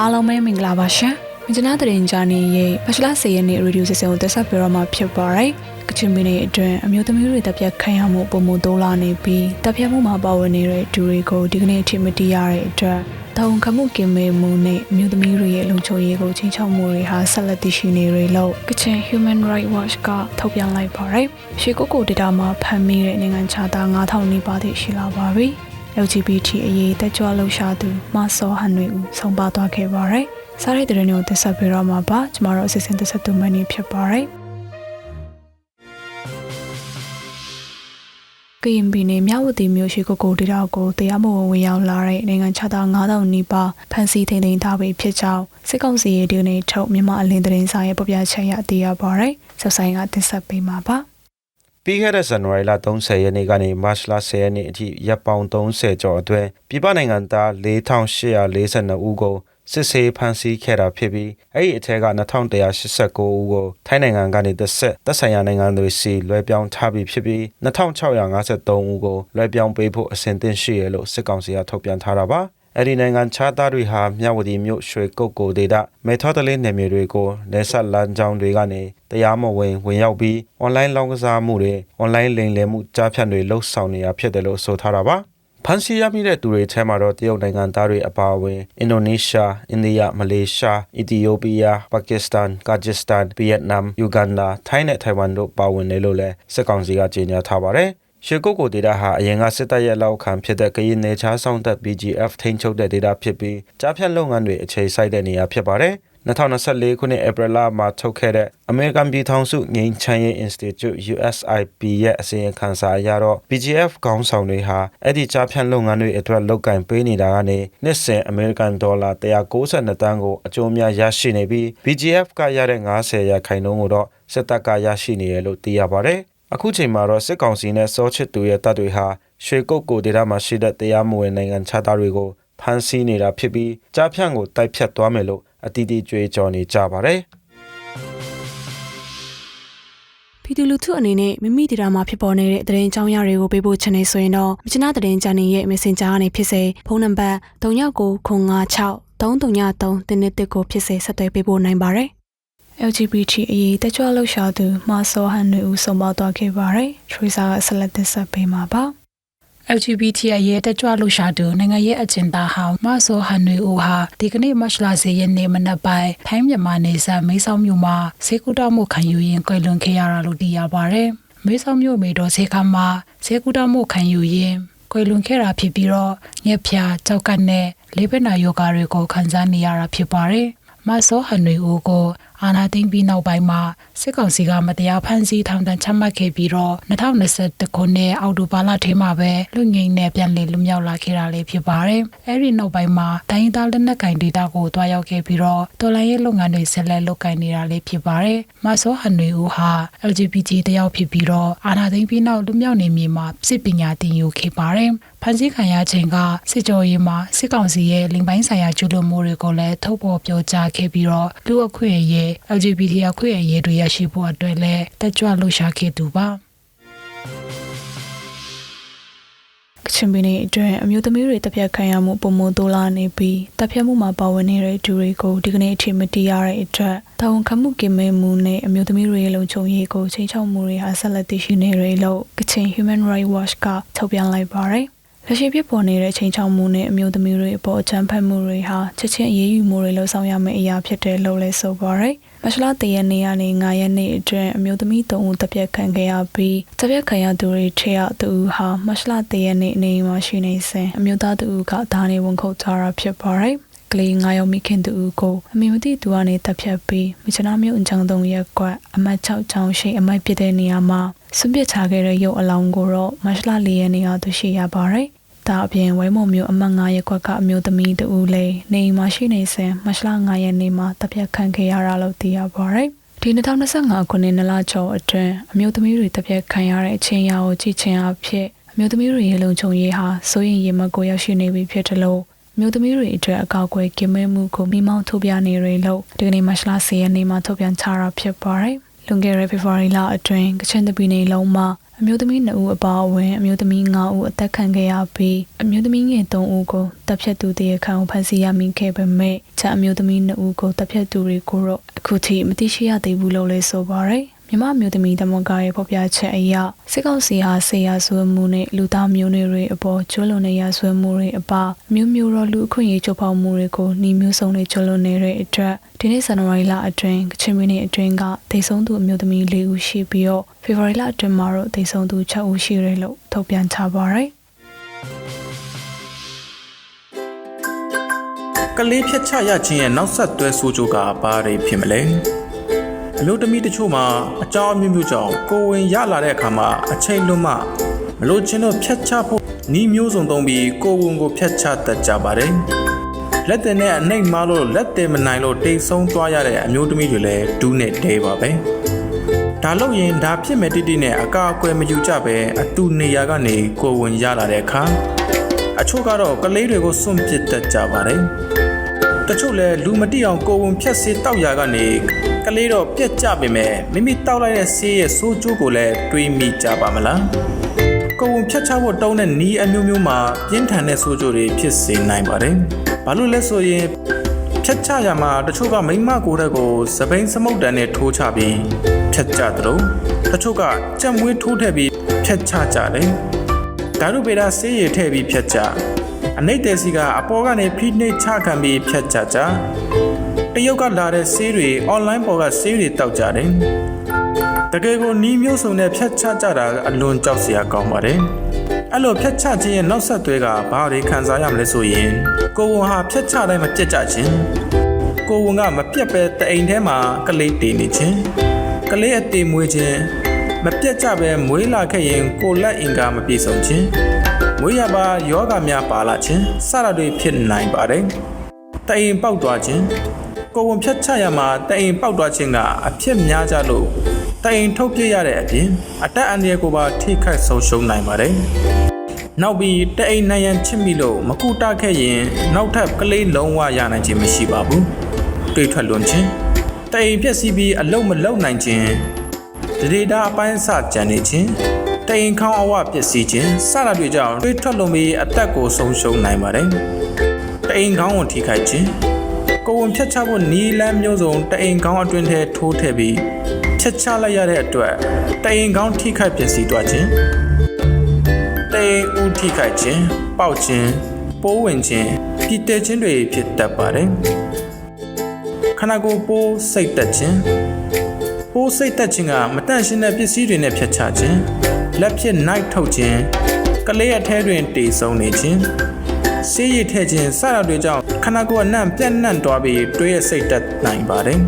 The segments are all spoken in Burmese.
အားလုံးပဲမင်္ဂလာပါရှင်။မြကျနာတရင်ဂျာနေရဲ့ဖရှလာစေရနေရေဒီယိုစီစဉ်ကိုတက်ဆက်ပြတော့မှာဖြစ်ပါတယ်။ကချင်ပြည်နယ်အတွင်းအမျိုးသမီးတွေတပ်ပြတ်ခံရမှုပုံမှုတိုးလာနေပြီးတပ်ပြတ်မှုမှာပါဝင်နေတဲ့ဒူတွေကိုဒီကနေ့အထိမတီးရတဲ့အတွက်တောင်ခမှုကင်မေမှုနဲ့အမျိုးသမီးတွေရဲ့လုံခြုံရေးကိုချင်းချောက်မှုတွေဟာဆက်လက်တည်ရှိနေရလို့ကချင် Human Rights Watch ကထုတ်ပြန်လိုက်ပါတယ်။ရှေကိုကိုဒေတာမှာဖမ်းမိတဲ့နိုင်ငံခြားသား9000နီးပါးထိရှိလာပါပြီ။ LGBT အရေးတက်ကြွလှုပ်ရှားသူမဆောဟန်တွေဦးဆုံးပါသွားခဲ့ပါတယ်။စားတဲ့တဲ့တွေကိုတက်ဆက်ပေးတော့မှာပါ။ကျမတို့အစီအစဉ်တက်ဆက်သူမန်နေဖြစ်ပါတယ်။ကရင်ပြည်နယ်မြဝတီမြို့ရှိကိုကိုတီတောက်ကိုတရားမဝင်ဝင်ရောက်လာတဲ့နိုင်ငံခြားသား9000နီးပါးဖမ်းဆီးထိန်းသိမ်းထားပြီးဖြစ်ကြောင်းစစ်ကောင်စီရဲ့ဒီနေ့ထုတ်မြန်မာအလင်းသတင်းစာရဲ့ပေါ်ပြချက်ရသိရပါတယ်။ဆက်ဆိုင်ကတင်ဆက်ပေးမှာပါ။ ပြီးခဲ့တဲ့ဇန်နဝါရီလ30ရက်နေ့ကနေမတ်လ10ရက်နေ့အထိရပ်ပေါင်း30ကျော်အတွင်းပြည်ပနိုင်ငံသား4842ဦးကိုစစ်ဆေးဖမ်းဆီးခဲ့တာဖြစ်ပြီးအဲ့ဒီအထက်က2189ဦးကိုထိုင်းနိုင်ငံကနေသက်ဆက်သက်ဆိုင်ရာနိုင်ငံတွေစီလွှဲပြောင်းထားပြီးဖြစ်ပြီး2653ဦးကိုလွှဲပြောင်းပေးဖို့အစဉ်သင့်ရှိရလို့စစ်ကောင်စီကထုတ်ပြန်ထားတာပါ အဲ့ဒီနိုင်ငံခြားသားတွေဟာမြဝတီမြို့ရွှေကုတ်ကိုဒေတာမေထော်တလေးနယ်မြေတွေကိုနေဆက်လမ်းကြောင်းတွေကနေတရားမဝင်ဝင်ရောက်ပြီး online လောင်းကစားမှုတွေ online လိမ်လည်မှုကြားဖြတ်တွေလှုပ်ဆောင်နေတာဖြစ်တယ်လို့ဆိုထားတာပါဖန်စီရမိတဲ့သူတွေထဲမှာတော့တရုတ်နိုင်ငံသားတွေအပါအဝင်အင်ဒိုနီးရှား၊အိန္ဒိယ၊မလေးရှား၊အီသီယိုးပီးယား၊ပါကစ္စတန်၊ကာဂျစ်စတန်၊ဗီယက်နမ်၊ယူဂန်ဒါ၊ထိုင်းနဲ့ထိုင်ဝမ်တို့ပါဝင်တယ်လို့လည်းစစ်ကောင်စီကကြေညာထားပါတယ်။ ရှေကုတ်ကိုဒေတာဟာအရင်ကစစ်တပ်ရဲ့လောက်ခံဖြစ်တဲ့ကရင်နယ်ခြားဆောင်တပ် BGF ထိန်းချုပ်တဲ့ဒေတာဖြစ်ပြီးကြားဖြတ်လုပ်ငန်းတွေအခြေစိုက်တဲ့နေရာဖြစ်ပါတယ်။2024ခုနှစ်ဧပြီလမှာထုတ်ခဲ့တဲ့ American ပြည်ထောင်စုငြိမ်းချမ်းရေး Institute USIP ရဲ့အစီရင်ခံစာအရတော့ BGF ခေါင်းဆောင်တွေဟာအဲ့ဒီကြားဖြတ်လုပ်ငန်းတွေအတွက်လောက်ကင်ပေးနေတာကနေနှစ်စဉ် American ဒေါ်လာ192တန်းကိုအကျိုးများရရှိနေပြီး BGF ကရတဲ့90ရာခိုင်နှုန်းကိုတော့စစ်တပ်ကရရှိနေရလို့သိရပါတယ်။ အခုချိန်မှာတော့စစ်ကောင်စီနဲ့စောချစ်သူရဲ့တပ်တွေဟာရွှေကုတ်ကိုဒေသမှာရှိတဲ့တရားမဝင်နိုင်ငံခြားသားတွေကိုဖမ်းဆီးနေတာဖြစ်ပြီးကြားဖြန့်ကိုတိုက်ဖြတ်သွားမယ်လို့အတီးတီးကြွေးကြော်နေကြပါတယ်ပြည်သူလူထုအနေနဲ့မိမိဒေတာမှာဖြစ်ပေါ်နေတဲ့သတင်းကြောင်းရတွေကိုပေးပို့ချင်နေဆိုရင်တော့မြချနာသတင်းချန်နယ်ရဲ့ Messenger ကနေဖြစ်စေဖုန်းနံပါတ်3996 333တင်းတစ်ကိုဖြစ်စေဆက်သွယ်ပေးပို့နိုင်ပါတယ်။ LGBT အရေးတက်ကြွလှုပ်ရှားသူမဆောဟန်တွေဦးဆုံးပါသွားခဲ့ပါတယ်။ Teresa ကဆက်လက်တင်ဆက်ပေးမှာပါ။ LGBT အရေးတက်ကြွလှုပ်ရှားသူနိုင်ငံရေးအကျဉ်းသားဟောင်းမဆိုဟန်နွေဦးဟာဒီကနေ့မတ်လစေရက်နေ့မနက်ပိုင်းထိုင်းမြန်မာနယ်စပ်မိတ်ဆောင်းမြို့မှာဈေးကူတောက်မှုခံယူရင်းကွယ်လွန်ခဲ့ရတာလို့သိရပါဗျ။မိတ်ဆောင်းမြို့မေတော်ဈေးခါမှာဈေးကူတောက်မှုခံယူရင်းကွယ်လွန်ခဲ့တာဖြစ်ပြီးတော့ညက်ဖြာကြောက်ကတ်နဲ့လေးဘက်နာယောဂါတွေကိုခံစားနေရတာဖြစ်ပါတယ်။မဆိုဟန်နွေဦးကိုအာနာသိမ့်ပြီးနောက်ပိုင်းမှာစစ်ကောင်စီကမတရားဖမ်းဆီးထောင်ဒဏ်ချမှတ်ခဲ့ပြီးတော့2021ခုနှစ်အောက်တိုဘာလထဲမှာပဲလူငင်နဲ့ပြန်လည်လွမြောက်လာခဲ့တာလေးဖြစ်ပါတယ်။အဲဒီနောက်ပိုင်းမှာတိုင်းသားလက်နက်ကင်ဒေတာကိုတွားရောက်ခဲ့ပြီးတော့တော်လိုင်းရေးလုပ်ငန်းတွေဆက်လက်လုပ်ကိုင်နေတာလေးဖြစ်ပါတယ်။မဆောဟန်နွေဦးဟာ LGBT တယောက်ဖြစ်ပြီးတော့အာနာသိမ့်ပြီးနောက်လူမြောက်နေမြေမှာစစ်ပညာသင်ယူခဲ့ပါတယ်။ဖန်ဆီးခံရချိန်ကစစ်ကြောရေးမှာစစ်ကောင်စီရဲ့လိမ်ပိုင်းဆိုင်ရာကျူးလွန်မှုတွေကိုလည်းထုတ်ဖော်ပြောကြားခဲ့ပြီးတော့လူအခွင့်အရေး LGBT အခွင့်အရေးတွေရရှိဖို့အတွက်လည်းတက်ကြွလှုပ်ရှားခဲ့သူပါကချင်ပြည်နယ်အတွင်းအမျိုးသမီးတွေတပ်ဖြတ်ခံရမှုပုံမတိုးလာနေပြီးတပ်ဖြတ်မှုမှာပါဝင်နေတဲ့သူတွေကိုဒီကနေ့အထိမတီးရတဲ့အတွက်တာဝန်ခံမှုကင်မဲမှုနဲ့အမျိုးသမီးတွေရဲ့လုံခြုံရေးကိုချိန်ချောက်မှုတွေဟာဆက်လက်တည်ရှိနေတယ်လို့ကချင် Human Rights Watch ကထုတ်ပြန်လိုက်ပါတယ်။ လက်ရှိဖြစ်ပေါ်နေတဲ့ချိန်ချောက်မှုနဲ့အမျိုးသမီးတွေအပေါ်အကြမ်းဖက်မှုတွေဟာချက်ချင်းအရေးယူမှုတွေလှုံ့ဆော်ရမယ့်အရာဖြစ်တယ်လို့လည်းဆိုပါတယ်။မတ်လတရက်နေ့ကနေ9ရက်နေ့အတွင်းအမျိုးသမီး3ဦးတပ်ပြတ်ခံခဲ့ရပြီးတပ်ပြတ်ခံရသူတွေထဲကသူဦးဟာမတ်လတရက်နေ့နေမှာရှိနေစဉ်အမျိုးသားသူဦးကဒါနေဝန်ခုတ်ထားတာဖြစ်ပါတယ်ကလေး9ယောက်မိခင်တူကိုအမေမသိသူကနေတပ်ဖြတ်ပြီးမြချနာမြို့အချောင်းသုံးရက်ကွက်အမတ်6ချောင်းရှိအမိုက်ပြတဲ့နေရာမှာစွန့်ပစ်ထားခဲ့တဲ့ရုပ်အလောင်းကိုတော့မတ်လ4ရက်နေ့ကသူရှိရပါတယ် ဒါအပြင်ဝဲမုံမျိုးအမှတ်9ရက်ကွက်ကအမျိုးသမီးတူဦးလေးနေအိမ်မှာရှိနေစဉ်မတ်လ9ရက်နေ့မှာတပ်ဖြတ်ခံခဲ့ရတာလို့သိရပါတယ်။ဒီ2025ခုနှစ်နလကျော်အတွင်းအမျိုးသမီးတွေတပ်ဖြတ်ခံရတဲ့အချိန်ရာကိုကြည့်ချင်းအဖြစ်အမျိုးသမီးတွေရဲ့လုံခြုံရေးဟာစိုးရင်ရင်မကိုရောက်ရှိနေပြီဖြစ်တယ်လို့မျိုးသမီးတွေအတွက်အကောက်ကွယ်ကင်မဲမှုကိုမိမောင်းထုတ်ပြနေရလို့ဒီကနေ့မတ်လ10ရက်နေ့မှာထုတ်ပြန်ချတာဖြစ်ပါတယ်။လွန်ခဲ့တဲ့ဖေဖော်ဝါရီလအတွင်းကချင်တပီနေလုံးမှာ အမျိုးသမီး2ဦးအပါအဝင်အမျိုးသမီး9ဦးအသက်ခံခဲ့ရပြီးအမျိုးသမီးငယ်3ဦးကိုတပ်ဖြတ်သူတရားခံကိုဖမ်းဆီးရမိခဲ့ပေမဲ့ချက်အမျိုးသမီး2ဦးကိုတပ်ဖြတ်သူတွေကိုတော့အခုထိမသိရှိရသေးဘူးလို့လည်းဆိုပါရယ် မြမမျိုးသမီးတမန်ကရဲ့ဖော်ပြချက်အရစစ်ကောင်စီဟာဆေးရဆွေးမှုနဲ့လူသားမျိုးနွယ်တွေအပေါ်ကျွလွန်တဲ့ရဆွေးမှုတွေအပါမျိုးမျိုးတော်လူအခွင့်အရေးချုပ်ဖောက်မှုတွေကိုနှီးမျိုးစုံတွေကျွလွန်နေတဲ့အတွက်ဒီနေ့ဇန်နဝါရီလအတွင်းကချင်ပြည်နယ်အတွင်းကဒေဆုံးသူအမျိုးသမီး၄ဦးရှိပြီးတော့ဖေဖော်ဝါရီလအတွင်းမှာတော့ဒေဆုံးသူ6ဦးရှိတယ်လို့ထုတ်ပြန်ထားပါရယ်ကလေးဖြတ်ချရခြင်းရဲ့နောက်ဆက်တွဲဆိုးကျိုးကဘာတွေဖြစ်မလဲ အမျိုးသမီးတချို့မှာအကြောင်းအမျိုးမျိုးကြောင့်ကိုယ်ဝင်ရလာတဲ့အခါမှာအချိန်လွန်မှမလို့ချင်းတို့ဖြတ်ချဖို့ဤမျိုးစုံသုံးပြီးကိုယ်ဝင်ကိုဖြတ်ချတတ်ကြပါတယ်လက်တင်နဲ့အနှိမ်မားလို့လက်တင်မနိုင်လို့တိတ်ဆုံးသွားရတဲ့အမျိုးသမီးတွေလည်းဒူးနဲ့တဲပါပဲဒါလို့ရင်ဒါဖြစ်မဲ့တိတိနဲ့အကာအကွယ်မယူကြပဲအတူနေရာကနေကိုယ်ဝင်ရလာတဲ့အခါအချို့ကတော့ကလေးတွေကိုစွန့်ပစ်တတ်ကြပါတယ်တချို့လဲလူမတိအောင်ကိုယ်ဝန်ဖြတ်ဆေးတောက်ရာကနေ ကလေးတော့ပြက်ကြပေမဲ့မိမိတောက်လိုက်တဲ့ဆေးရဲ့ဆိုးကျိုးကိုလည်းတွေးမိကြပါမလားကိုယ်ဝန်ဖြတ်ချဖို့တောင်းတဲ့နီးအမျိုးမျိုးမှာပြင်းထန်တဲ့ဆိုးကျိုးတွေဖြစ်စေနိုင်ပါတယ်ဘာလို့လဲဆိုရင်ဖြတ်ချရမှာတချို့ကမိမကိုယ်တက်ကိုစပိန်စမုတ်တန်နဲ့ထိုးချပြီးဖြတ်ချသလိုတချို့ကကြက်မွေးထိုးထည့်ပြီးဖြတ်ချကြတယ်ဓာတုပေတာဆေးရည်ထည့်ပြီးဖြတ်ချအနိတ်တဲ့စီကအပေါ်ကနေဖိနှိပ်ချခံပြီးဖြတ်ချကြ တရုတ်ကလာတဲ့ဆေးတွေအွန်လိုင်းပေါ်ကဆေးတွေတောက်ကြတယ်တကယ်ကိုနီးမျိုးစုံနဲ့ဖြတ်ချကြတာအလွန်ကြောက်စရာကောင်းပါတယ်အဲ့လိုဖြတ်ချခြင်းရဲ့နောက်ဆက်တွဲကဘာတွေခံစားရမလဲဆိုရင်ကိုဝန်ဟာဖြတ်ချတိုင်းမပြတ်ကြခြင်းကိုဝန်ကမပြတ်ပဲတအိမ်ထဲမှာကလေးတည်နေခြင်းကလေးအသေးမွေးခြင်းမပြတ်ကြပဲမွေးလာခဲ့ရင်ကိုလက်အင်္ကာမပြေဆုံးခြင်းမွေးရပါယောဂများပါလာခြင်းစရတွေဖြစ်နိုင်ပါတယ်။တအိမ်ပေါက်သွားခြင်း ကိုယ်ဝန်ဖြတ်ချရမှာတအိမ်ပေါက်သွားခြင်းကအဖြစ်များကြလို့တအိမ်ထုတ်ပြရတဲ့အပြင်အတက်အန္တရာယ်ကိုပါထိခိုက်ဆုံးရှုံးနိုင်ပါတယ်။နောက်ပြီးတအိမ်နိုင်ရန်ချစ်မိလို့မကူတာခဲ့ရင်နောက်ထပ်ကလေးလုံးဝရနိုင်ခြင်းမရှိပါဘူး။တွေးထွက်လွန်ခြင်းတအိမ်ပြက်စီးပြီးအလုံးမလုံးနိုင်ခြင်းဒေတာအပိုင်းစကြံနေခြင်းတိမ်ခေါင်းအဝပျက်စီးခြင်းစတာတွေကြောင့်တွေးထွက်လွန်ပြီးအသက်ကိုဆုံးရှုံးနိုင်ပါတယ်။တိမ်ခေါင်းကိုထိခိုက်ခြင်း ကိုယ်ဝန်ဖြတ်ချဖို့နီလန်းမျိုးစုံတိမ်ခေါင်းအတွင်းထဲထိုးထည့်ပြီးဖြတ်ချလိုက်ရတဲ့အတွက်တိမ်ခေါင်းထိခိုက်ပျက်စီးသွားခြင်းတိမ်ဦးထိခိုက်ခြင်းပေါက်ခြင်းပိုးဝင်ခြင်းပြည်တဲခြင်းတွေဖြစ်တတ်ပါတယ်။ခန္ဓာကိုယ်ပိုးစိတ်တက်ခြင်းပိုးစိတ်တက်ခြင်းကမတန့်ရှင်းတဲ့ပစ္စည်းတွေနဲ့ဖြတ်ချခြင်းလက်ဖြစ် night ထုတ်ခြင်းကလေးအထဲတွင်တေဆုံးနေခြင်း ဆေးရည်ထည့်ခြင်းစတာတွေကြောင့်ခန္ဓာကိုယ်အနှံ့ပြန့်နှံ့သွားပြီးတွေးရစိတ်တက်နိုင်ပါတယ်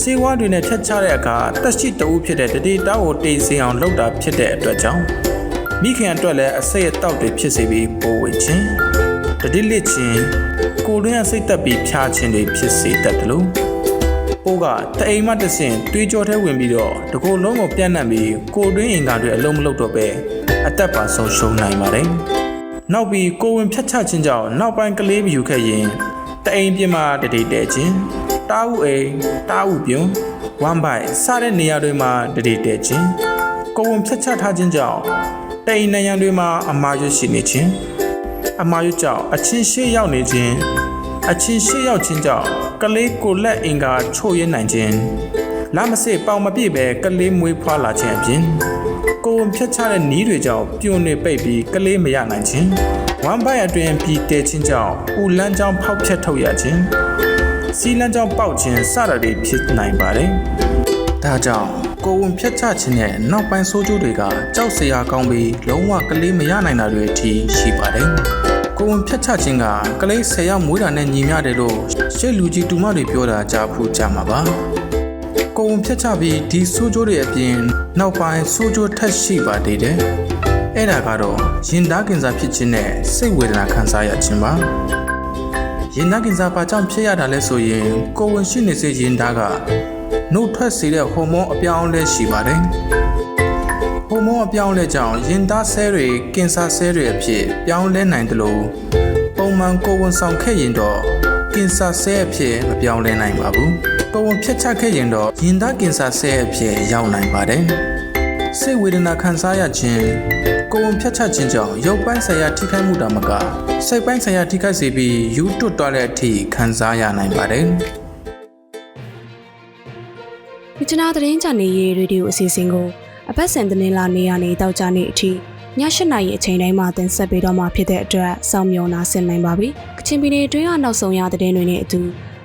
ဆေးဝါးတွေနဲ့ဖြတ်ချတဲ့အခါတက်ရှိတဦးဖြစ်တဲ့တတိတောက်ကိုတေးစင်အောင်လုပ်တာဖြစ်တဲ့အတွက်ကြောင့်မိခင်အတွက်လည်းအစိတ်အတောက်တွေဖြစ်စေပြီးပိုးဝင်ခြင်းတတိလစ်ခြင်းကိုယ်တွင်းအစိတ်တက်ပြီးဖြားခြင်းတွေဖြစ်စေတတ်တယ်လို့ပိုးကတအိမ်မှတဆင်တွေးကြောထဲဝင်ပြီးတော့တကိုယ်လုံးကိုပြန့်နှံ့ပြီးကိုယ်တွင်းအင်္ဂါတွေအလုံးမလုံးတော့ပဲအသက်ပါဆုံးရှုံးနိုင်ပါတယ်။ နောက်ပြီးကိုယ်ဝင်ဖြတ်ချခြင်းကြောင့်နောက်ပိုင်းကလေးမယူခဲ့ရင်တအိမ်ပြင်းမှာတတိတဲခြင်းတားဥအိမ်တားဥပြုံဝမ်ဘိုင်စတဲ့နေရာတွေမှာတတိတဲခြင်းကိုယ်ဝင်ဖြတ်ချထားခြင်းကြောင့်တအိမ်နေရန်တွေမှာအမာရွရှိနေခြင်းအမာရွကြောင့်အချင်းရှေ့ရောက်နေခြင်းအချင်းရှေ့ရောက်ခြင်းကြောင့်ကလေးကိုလက်အင်္ဂါချို့ရနိုင်ခြင်းလမ်းမစစ်ပေါင်မပြည့်ပဲကလေးမွေးဖွားလာခြင်းအပြင်ကိုယ် ဝန်ဖြတ်ချတဲ့နီးတွေကြောင့်ပြုံနေပိတ်ပြီးကလေးမရနိုင်ခြင်းဝမ်ဘိုင်အတွင်ပြီးတဲခြင်းကြောင့်ဦးလန်းကြောင်းဖောက်ဖြတ်ထုတ်ရခြင်းစီလန်းကြောင်းပေါက်ခြင်းစတာတွေဖြစ်နိုင်ပါတယ်ဒါကြောင့်ကိုယ်ဝန်ဖြတ်ချခြင်းနဲ့နောက်ပိုင်းဆိုးကျိုးတွေကကြောက်စရာကောင်းပြီးလုံးဝကလေးမရနိုင်တာတွေအထိရှိပါတယ်ကိုယ်ဝန်ဖြတ်ချခြင်းကကလေး၁၀ယောက်မွေးတာနဲ့ညီမျှတယ်လို့ရှေ့လူကြီးတူမတွေပြောတာကြားဖို့ကြားမှာပါ ကိုယ်ဝန်ဖြတ်ချပြီးဒီဆိုးကျိုးတွေအပြင်နောက်ပိုင်းဆိုးကျိုးထက်ရှိပါသေးတယ်အဲ့ဒါကတော့ရင်သားကင်ဆာဖြစ်ခြင်းနဲ့စိတ်ဝေဒနာခံစားရခြင်းပါရင်သားကင်ဆာဘာကြောင့်ဖြစ်ရတာလဲဆိုရင်ကိုယ်ဝန်ရှိနေစေရင်သားကနှုတ်ထွက်စေတဲ့ဟော်မုန်းအပြောင်းအလဲရှိပါတယ်ဟော်မုန်းအပြောင်းအလဲကြောင့်ရင်သားဆဲတွေကင်ဆာဆဲတွေအဖြစ်ပြောင်းလဲနိုင်တယ်လို့ပုံမှန်ကိုယ်ဝန်ဆောင်ခဲ့ရင်တော့ကင်ဆာဆဲအဖြစ်မပြောင်းလဲနိုင်ပါဘူး ကိုယ်ဝန်ဖြတ်ချခဲ့ရင်တော့ရင်သားကင်ဆာဆဲအဖြစ်ရောက်နိုင်ပါတယ်စိတ်ဝေဒနာခံစားရခြင်းကိုယ်ဝန်ဖြတ်ချက်ခြင်းကြောင့်ရုပ်ပိုင်းဆိုင်ရာထိခိုက်မှုတောင်မကစိတ်ပိုင်းဆိုင်ရာထိခိုက်စေပြီးယူတွတ်သွားတဲ့အထိခံစားရနိုင်ပါတယ်မြချနာသတင်းချန်နေရေးရေဒီယိုအစီအစဉ်ကိုအပတ်စဉ်သတင်းလာနေရနေတောက်ကြနေအထိည၈နာရီအချိန်တိုင်းမှာတင်ဆက်ပေးတော့မှာဖြစ်တဲ့အတွက်စောင့်မျှော်နာဆင်နိုင်ပါပြီ။ကချင်ပြည်နယ်အတွင်းကနောက်ဆုံးရသတင်းတွေနဲ့အတူ